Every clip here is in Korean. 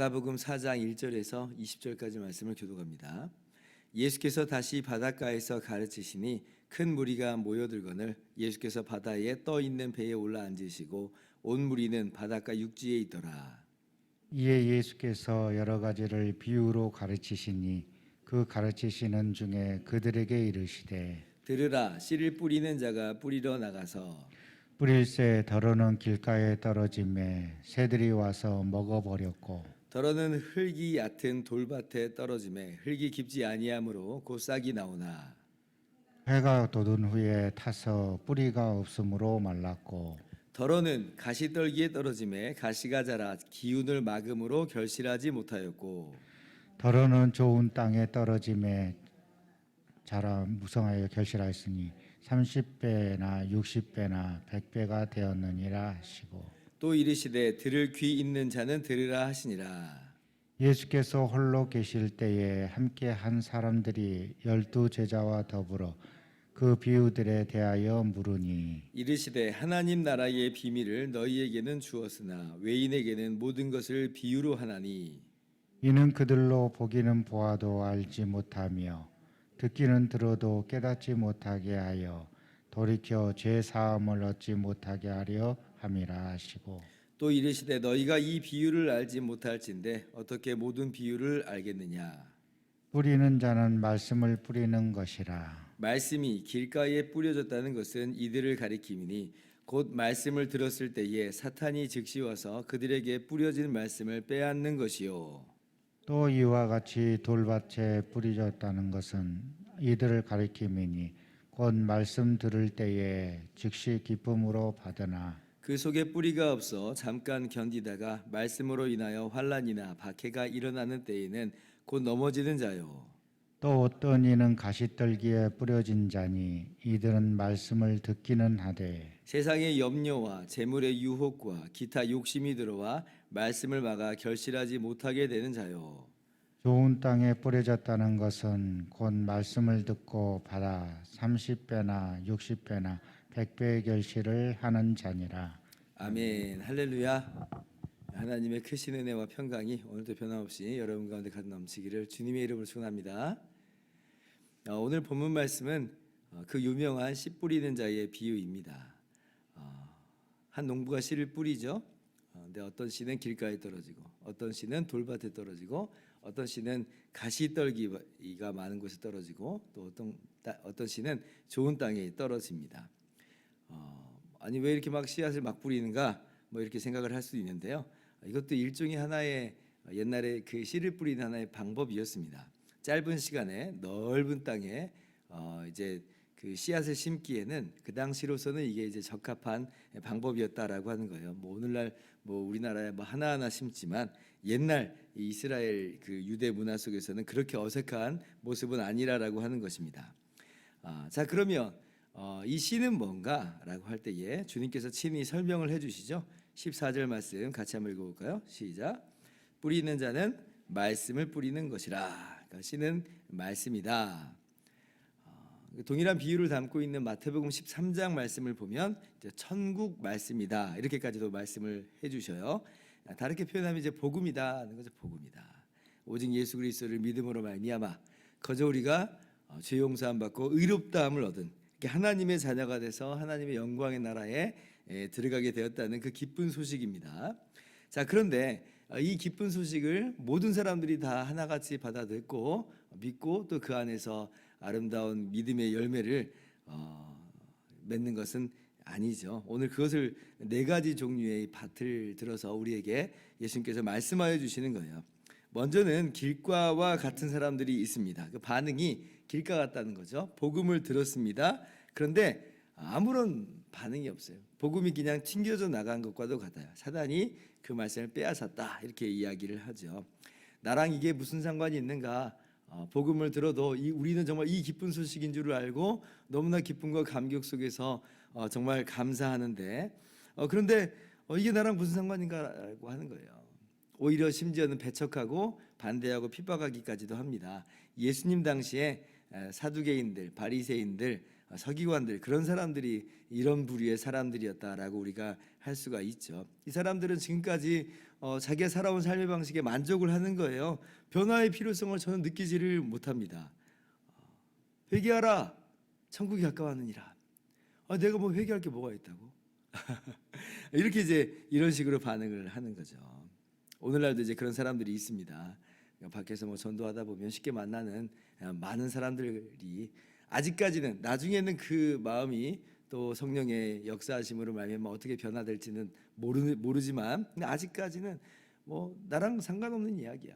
마가복음 4장 1절에서 20절까지 말씀을 교독합니다. 예수께서 다시 바닷가에서 가르치시니 큰 무리가 모여들거늘 예수께서 바다에 떠 있는 배에 올라 앉으시고 온 무리는 바닷가 육지에 있더라. 이에 예수께서 여러 가지를 비유로 가르치시니 그 가르치시는 중에 그들에게 이르시되 들으라 씨를 뿌리는 자가 뿌리러 나가서 뿌릴새 더러는 길가에 떨어짐에 새들이 와서 먹어버렸고 더러는 흙이 얕은 돌밭에 떨어짐에 흙이 깊지 아니하므로 곧 싹이 나오나 해가 돋은 후에 타서 뿌리가 없으므로 말랐고 더러는 가시떨기에 떨어짐에 가시가 자라 기운을 막음으로 결실하지 못하였고 더러는 좋은 땅에 떨어짐에 자라 무성하여 결실하였으니 30배나 60배나 100배가 되었느니라 하시고 또 이르시되 들을 귀 있는 자는 들으라 하시니라. 예수께서 홀로 계실 때에 함께 한 사람들이 열두 제자와 더불어 그 비유들에 대하여 물으니. 이르시되 하나님 나라의 비밀을 너희에게는 주었으나 외인에게는 모든 것을 비유로 하나니. 이는 그들로 보기는 보아도 알지 못하며 듣기는 들어도 깨닫지 못하게 하여 돌이켜 죄 사함을 얻지 못하게 하려 함이라 하시고. 또 이르시되 너희가 이 비유를 알지 못할진데 어떻게 모든 비유를 알겠느냐? 뿌리는 자는 말씀을 뿌리는 것이라 말씀이 길가에 뿌려졌다는 것은 이들을 가리킴이니 곧 말씀을 들었을 때에 사탄이 즉시 와서 그들에게 뿌려진 말씀을 빼앗는 것이요. 또 이와 같이 돌밭에 뿌려졌다는 것은 이들을 가리킴이니 곧 말씀 들을 때에 즉시 기쁨으로 받으나 그 속에 뿌리가 없어 잠깐 견디다가 말씀으로 인하여 환란이나 박해가 일어나는 때에는 곧 넘어지는 자요 또 어떤 이는 가시떨기에 뿌려진 자니 이들은 말씀을 듣기는 하되 세상의 염려와 재물의 유혹과 기타 욕심이 들어와 말씀을 막아 결실하지 못하게 되는 자요. 좋은 땅에 뿌려졌다는 것은 곧 말씀을 듣고 받아 30배나 60배나 100배의 결실을 하는 자니라. 아멘. 할렐루야. 하나님의 크신 은혜와 평강이 오늘도 변함없이 여러분 가운데 가득 넘치기를 주님의 이름으로 축원합니다. 어, 오늘 본문 말씀은 어, 그 유명한 씨 뿌리는 자의 비유입니다. 어, 한 농부가 씨를 뿌리죠. 어, 근데 어떤 씨는 길가에 떨어지고 어떤 씨는 돌밭에 떨어지고 어떤 씨는 가시떨기가 많은 곳에 떨어지고 또 어떤 따- 어떤 씨는 좋은 땅에 떨어집니다. 어, 아니 왜 이렇게 막 씨앗을 막 뿌리는가 뭐 이렇게 생각을 할 수도 있는데요. 이것도 일종의 하나의 옛날에 그 씨를 뿌리는 하나의 방법이었습니다. 짧은 시간에 넓은 땅에 어 이제 그 씨앗을 심기에는 그 당시로서는 이게 이제 적합한 방법이었다라고 하는 거예요. 뭐 오늘날 뭐 우리나라에 뭐 하나하나 심지만 옛날 이 이스라엘 그 유대 문화 속에서는 그렇게 어색한 모습은 아니라라고 하는 것입니다. 아, 자 그러면 어, 이 씨는 뭔가라고 할 때에 주님께서 친히 설명을 해주시죠. 14절 말씀 같이 한번 읽어볼까요? 시작. 뿌리는 자는 말씀을 뿌리는 것이라. 씨는 말씀이다. 어, 동일한 비유를 담고 있는 마태복음 13장 말씀을 보면 천국 말씀이다 이렇게까지도 말씀을 해주셔요. 다르게 표현하면 이제 복음이다는 거죠. 복음이다. 오직 예수 그리스도를 믿음으로 말미암아 거저 우리가 어, 죄 용서함 받고 의롭다함을 얻은 하나님의 자녀가 돼서 하나님의 영광의 나라에 에, 들어가게 되었다는 그 기쁜 소식입니다. 자 그런데 어, 이 기쁜 소식을 모든 사람들이 다 하나같이 받아듣고 믿고 또 그 안에서 아름다운 믿음의 열매를 어, 맺는 것은 아니죠. 오늘 그것을 네 가지 종류의 밭을 들어서 우리에게 예수님께서 말씀하여 주시는 거예요. 먼저는 길가와 같은 사람들이 있습니다. 그 반응이 길가 같다는 거죠. 복음을 들었습니다. 그런데 아무런 반응이 없어요. 복음이 그냥 튕겨져 나간 것과도 같아요. 사단이 그 말씀을 빼앗았다 이렇게 이야기를 하죠. 나랑 이게 무슨 상관이 있는가? 어, 복음을 들어도 이, 우리는 정말 이 기쁜 소식인 줄 알고 너무나 기쁨과 감격 속에서 어, 정말 감사하는데 어, 그런데 어, 이게 나랑 무슨 상관인가라고 하는 거예요. 오히려 심지어는 배척하고 반대하고 핍박하기까지도 합니다. 예수님 당시에 에, 사두개인들, 바리새인들, 어, 서기관들 그런 사람들이 이런 부류의 사람들이었다라고 우리가 할 수가 있죠. 이 사람들은 지금까지 어, 자기가 살아온 삶의 방식에 만족을 하는 거예요. 변화의 필요성을 저는 느끼지를 못합니다. 어, 회개하라, 천국이 가까웠느니라. 아, 내가 뭐 회개할 게 뭐가 있다고? 이렇게 이제 이런 식으로 반응을 하는 거죠. 오늘날도 이제 그런 사람들이 있습니다. 밖에서 뭐 전도하다 보면 쉽게 만나는 어, 많은 사람들이 아직까지는 나중에는 그 마음이 또 성령의 역사하심으로 말미암아 어떻게 변화될지는 모르 모르지만 아직까지는 뭐 나랑 상관없는 이야기야.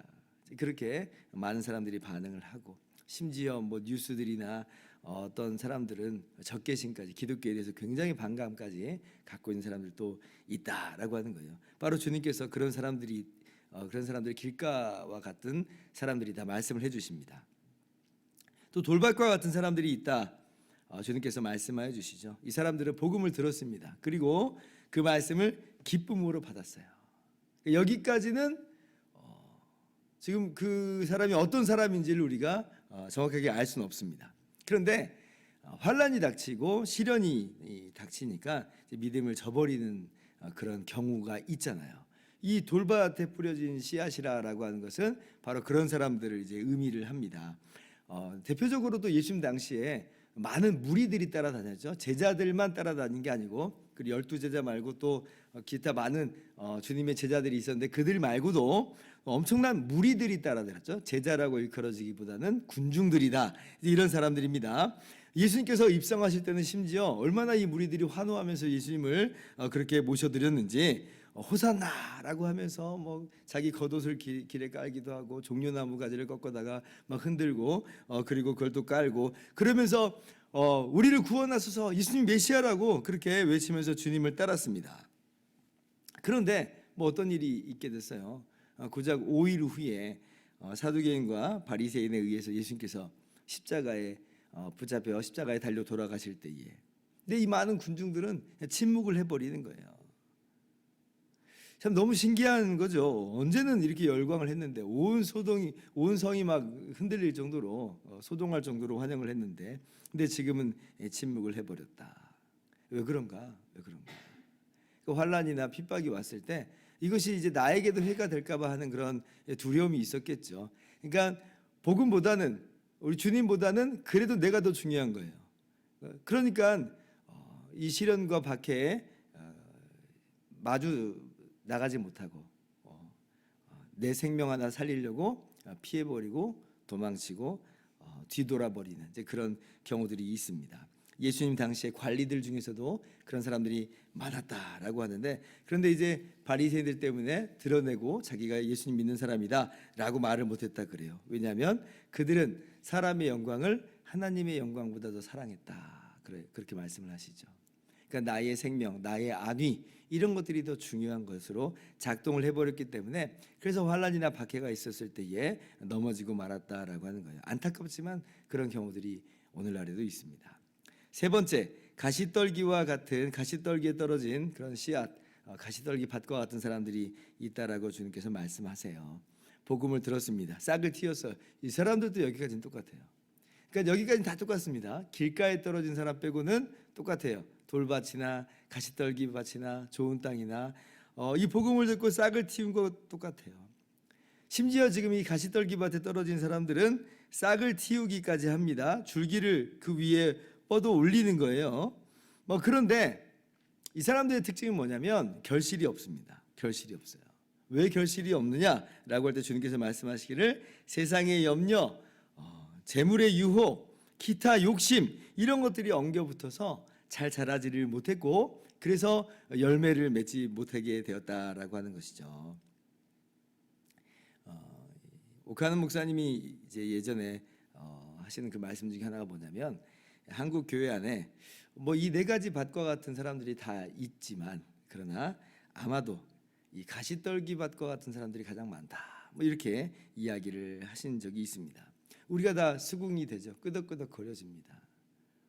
그렇게 많은 사람들이 반응을 하고 심지어 뭐 뉴스들이나 어떤 사람들은 적개심까지 기독교에 대해서 굉장히 반감까지 갖고 있는 사람들도 있다라고 하는 거예요. 바로 주님께서 그런 사람들이 어, 그런 사람들이 길가와 같은 사람들이 다 말씀을 해주십니다. 또 돌밭과 같은 사람들이 있다. 어, 주님께서 말씀하여 주시죠. 이 사람들은 복음을 들었습니다. 그리고 그 말씀을 기쁨으로 받았어요. 여기까지는 어, 지금 그 사람이 어떤 사람인지를 우리가 어, 정확하게 알 수는 없습니다. 그런데 어, 환란이 닥치고 시련이 이, 닥치니까 믿음을 저버리는 어, 그런 경우가 있잖아요. 이 돌밭에 뿌려진 씨앗이라라고 하는 것은 바로 그런 사람들을 이제 의미를 합니다. 어, 대표적으로도 예수님 당시에 많은 무리들이 따라다녔죠. 제자들만 따라다닌 게 아니고 그 열두 제자 말고 또 어, 기타 많은 어, 주님의 제자들이 있었는데 그들 말고도 엄청난 무리들이 따라다녔죠. 제자라고 일컬어지기보다는 군중들이다. 이런 사람들입니다. 예수님께서 입성하실 때는 심지어 얼마나 이 무리들이 환호하면서 예수님을 어, 그렇게 모셔드렸는지 어, 호산나라고 하면서 뭐 자기 겉옷을 길, 길에 깔기도 하고 종려나무 가지를 꺾어다가 막 흔들고 어 그리고 그걸 또 깔고 그러면서 어 우리를 구원하소서 예수님 메시아라고 그렇게 외치면서 주님을 따랐습니다. 그런데 뭐 어떤 일이 있게 됐어요. 어, 고작 5일 후에 어, 사두개인과 바리새인에 의해서 예수님께서 십자가에 어, 붙잡혀 십자가에 달려 돌아가실 때에 근데 이 많은 군중들은 침묵을 해버리는 거예요. 참 너무 신기한 거죠. 언제는 이렇게 열광을 했는데 온 소동이 온 성이 막 흔들릴 정도로 어, 소동할 정도로 환영을 했는데 근데 지금은 예, 침묵을 해버렸다. 왜 그런가? 왜 그런가? 그 환란이나 핍박이 왔을 때 이것이 이제 나에게도 해가 될까봐 하는 그런 두려움이 있었겠죠. 그러니까 복음보다는 우리 주님보다는 그래도 내가 더 중요한 거예요. 어, 그러니까 어, 이 시련과 박해에 어, 마주 나가지 못하고 어, 어, 내 생명 하나 살리려고 어, 피해버리고 도망치고 어, 뒤돌아버리는 이제 그런 경우들이 있습니다. 예수님 당시에 관리들 중에서도 그런 사람들이 많았다라고 하는데 그런데 이제 바리새인들 때문에 드러내고 자기가 예수님 믿는 사람이다라고 말을 못했다 그래요. 왜냐하면 그들은 사람의 영광을 하나님의 영광보다 더 사랑했다. 그래 그렇게 말씀을 하시죠. 그러니까 나의 생명, 나의 안위 이런 것들이 더 중요한 것으로 작동을 해버렸기 때문에 그래서 환란이나 박해가 있었을 때에 넘어지고 말았다라고 하는 거예요. 안타깝지만 그런 경우들이 오늘날에도 있습니다. 세 번째 가시떨기와 같은 가시떨기에 떨어진 그런 씨앗, 어, 가시떨기 밭과 같은 사람들이 있다라고 주님께서 말씀하세요. 복음을 들었습니다. 싹을 틔어서 이 사람들도 여기까지는 똑같아요. 그러니까 여기까지는 다 똑같습니다. 길가에 떨어진 사람 빼고는 똑같아요. 돌밭이나 가시떨기 밭이나 좋은 땅이나 어, 이 복음을 듣고 싹을 틔운 거 똑같아요. 심지어 지금 이 가시떨기 밭에 떨어진 사람들은 싹을 틔우기까지 합니다. 줄기를 그 위에 뻗어 올리는 거예요. 뭐 그런데 이 사람들의 특징이 뭐냐면 결실이 없습니다. 결실이 없어요. 왜 결실이 없느냐라고 할 때 주님께서 말씀하시기를 세상의 염려, 어, 재물의 유혹, 기타 욕심 이런 것들이 엉겨붙어서 잘 자라지를 못했고 그래서 열매를 맺지 못하게 되었다라고 하는 것이죠. 어, 오카는 목사님이 이제 예전에 어, 하시는 그 말씀 중에 하나가 뭐냐면 한국 교회 안에 뭐 이 네 가지 밭과 같은 사람들이 다 있지만 그러나 아마도 이 가시떨기 밭과 같은 사람들이 가장 많다. 뭐 이렇게 이야기를 하신 적이 있습니다. 우리가 다 수긍이 되죠. 끄덕끄덕 거려집니다.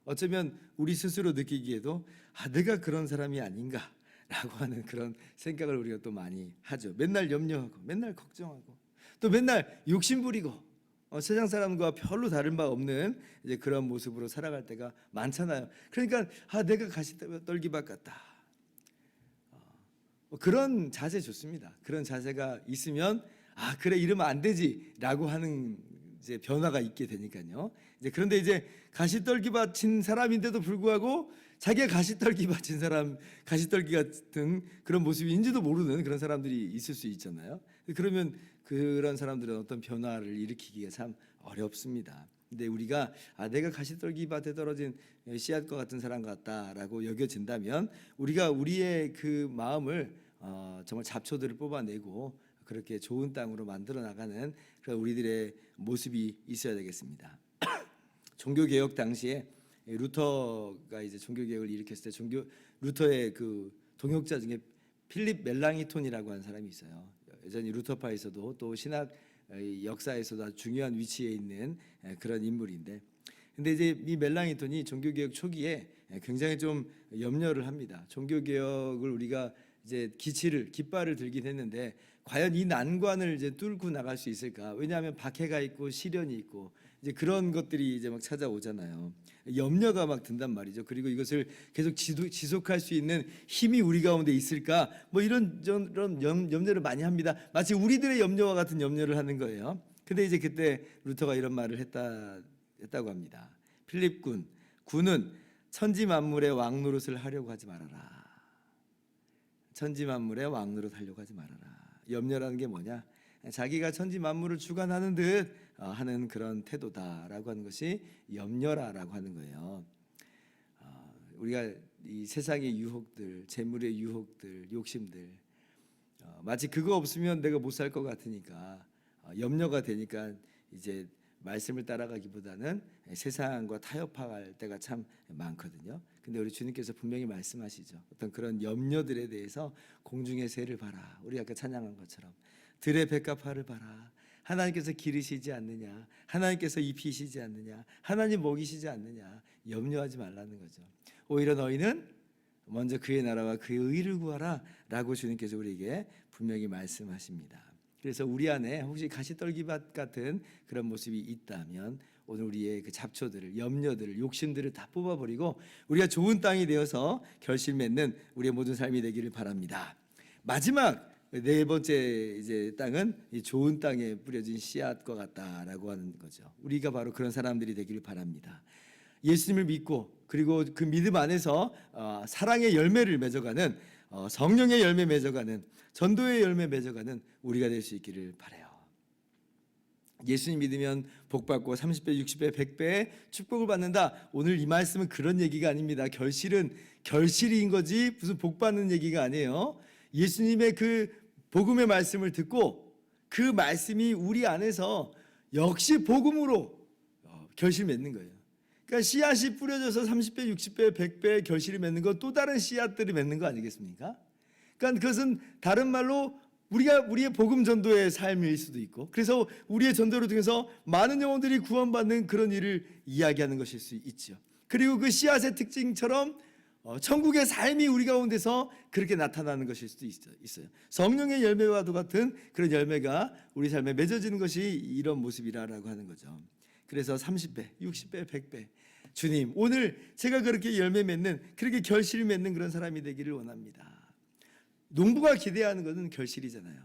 어쩌면 우리 스스로 느끼기에도 아 내가 그런 사람이 아닌가 라고 하는 그런 생각을 우리가 또 많이 하죠. 맨날 염려하고 맨날 걱정하고 또 맨날 욕심 부리고 어, 세상 사람과 별로 다른 바 없는 이제 그런 모습으로 살아갈 때가 많잖아요. 그러니까 아 내가 가시떨기밭 같다. 어, 그런 자세 좋습니다. 그런 자세가 있으면 아 그래 이러면 안 되지 라고 하는 이제 변화가 있게 되니까요. 이제 그런데 이제 가시떨기 밭인 사람인데도 불구하고 자기가 가시떨기 밭인 사람, 가시떨기 같은 그런 모습인지도 모르는 그런 사람들이 있을 수 있잖아요. 그러면 그런 사람들은 어떤 변화를 일으키기가 참 어렵습니다. 근데 우리가 아 내가 가시떨기 밭에 떨어진 씨앗과 같은 사람 같다라고 여겨진다면 우리가 우리의 그 마음을 어, 정말 잡초들을 뽑아내고 그렇게 좋은 땅으로 만들어 나가는 그런 우리들의 모습이 있어야 되겠습니다. 종교 개혁 당시에 루터가 이제 종교 개혁을 일으켰을 때 종교 루터의 그 동역자 중에 필립 멜랑이톤이라고 하는 사람이 있어요. 여전히 루터파에서도 또 신학 역사에서도 아주 중요한 위치에 있는 그런 인물인데, 근데 이제 이 멜랑이톤이 종교 개혁 초기에 굉장히 좀 염려를 합니다. 종교 개혁을 우리가 이제 기치를 깃발을 들긴 했는데 과연 이 난관을 이제 뚫고 나갈 수 있을까? 왜냐하면 박해가 있고 시련이 있고 이제 그런 것들이 이제 막 찾아오잖아요. 염려가 막 든단 말이죠. 그리고 이것을 계속 지속할 수 있는 힘이 우리 가운데 있을까? 뭐 이런 염, 염려를 많이 합니다. 마치 우리들의 염려와 같은 염려를 하는 거예요. 근데 이제 그때 루터가 이런 말을 했다 했다고 합니다. 필립 군 군은 천지 만물의 왕 노릇을 하려고 하지 말아라. 천지 만물의 왕 노릇 하려고 하지 말아라. 염려라는 게 뭐냐? 자기가 천지 만물을 주관하는 듯 어, 하는 그런 태도다라고 하는 것이 염려라라고 하는 거예요. 어, 우리가 이 세상의 유혹들, 재물의 유혹들, 욕심들 어, 마치 그거 없으면 내가 못 살 것 같으니까 어, 염려가 되니까 이제 말씀을 따라가기보다는 세상과 타협할 때가 참 많거든요. 근데 우리 주님께서 분명히 말씀하시죠. 어떤 그런 염려들에 대해서 공중의 새를 봐라. 우리 아까 찬양한 것처럼 들의 백합화를 봐라. 하나님께서 기르시지 않느냐? 하나님께서 입히시지 않느냐? 하나님 먹이시지 않느냐? 염려하지 말라는 거죠. 오히려 너희는 먼저 그의 나라와 그의 의를 구하라라고 주님께서 우리에게 분명히 말씀하십니다. 그래서 우리 안에 혹시 가시떨기밭 같은 그런 모습이 있다면 오늘 우리의 그 잡초들을 염려들을 욕심들을 다 뽑아버리고 우리가 좋은 땅이 되어서 결실 맺는 우리의 모든 삶이 되기를 바랍니다. 마지막 네 번째 이제 땅은 이 좋은 땅에 뿌려진 씨앗과 같다라고 하는 거죠. 우리가 바로 그런 사람들이 되기를 바랍니다. 예수님을 믿고 그리고 그 믿음 안에서 어, 사랑의 열매를 맺어가는 어, 성령의 열매 맺어가는 전도의 열매 맺어가는 우리가 될 수 있기를 바래요. 예수님 믿으면 복 받고 30배, 60배, 100배의 축복을 받는다. 오늘 이 말씀은 그런 얘기가 아닙니다. 결실은 결실인 거지 무슨 복 받는 얘기가 아니에요. 예수님의 그 복음의 말씀을 듣고 그 말씀이 우리 안에서 역시 복음으로 어, 결실 맺는 거예요. 그러니까 씨앗이 뿌려져서 30배, 60배, 100배 결실이 맺는 건 또 다른 씨앗들이 맺는 거 아니겠습니까? 그러니까 그것은 다른 말로 우리가 우리의 복음 전도의 삶일 수도 있고 그래서 우리의 전도를 통해서 많은 영혼들이 구원받는 그런 일을 이야기하는 것일 수 있죠. 그리고 그 씨앗의 특징처럼 어, 천국의 삶이 우리 가운데서 그렇게 나타나는 것일 수도 있어요. 성령의 열매와도 같은 그런 열매가 우리 삶에 맺어지는 것이 이런 모습이라고 하는 거죠. 그래서 30배, 60배, 100배. 주님, 오늘 제가 그렇게 열매 맺는, 그렇게 결실 맺는 그런 사람이 되기를 원합니다. 농부가 기대하는 것은 결실이잖아요.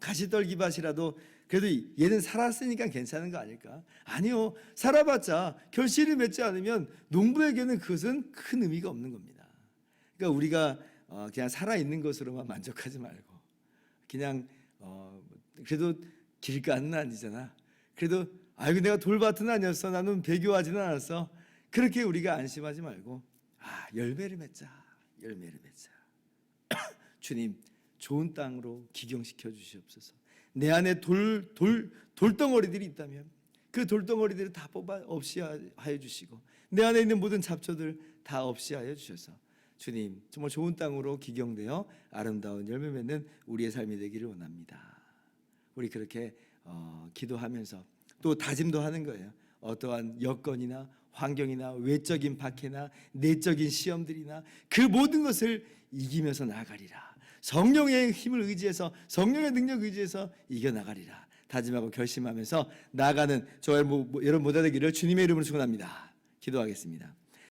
가시떨기밭이라도 그래도 얘는 살았으니까 괜찮은 거 아닐까? 아니요. 살아봤자 결실을 맺지 않으면 농부에게는 그것은 큰 의미가 없는 겁니다. 그러니까 우리가 어, 그냥 살아 있는 것으로만 만족하지 말고 그냥 어, 그래도 길가는 아니잖아. 그래도 아이고 내가 돌밭은 아니었어. 나는 배교하지는 않았어. 그렇게 우리가 안심하지 말고 아 열매를 맺자. 열매를 맺자. 주님 좋은 땅으로 기경시켜 주시옵소서. 내 안에 돌 돌 돌덩어리들이 있다면 그 돌덩어리들을 다 뽑아 없이 하여 주시고 내 안에 있는 모든 잡초들 다 없이 하여 주셔서 주님 정말 좋은 땅으로 기경되어 아름다운 열매 맺는 우리의 삶이 되기를 원합니다. 우리 그렇게 어, 기도하면서 또 다짐도 하는 거예요. 어떠한 여건이나 환경이나 외적인 박해나 내적인 시험들이나 그 모든 것을 이기면서 나아가리라. 성령의 힘을 의지해서 성령의 능력 의지해서 이겨 나가리라. 다짐하고 결심하면서 모- 모- 여러분 모두 되기를 주님의 이름으로 축원합니다. 기도하겠습니다.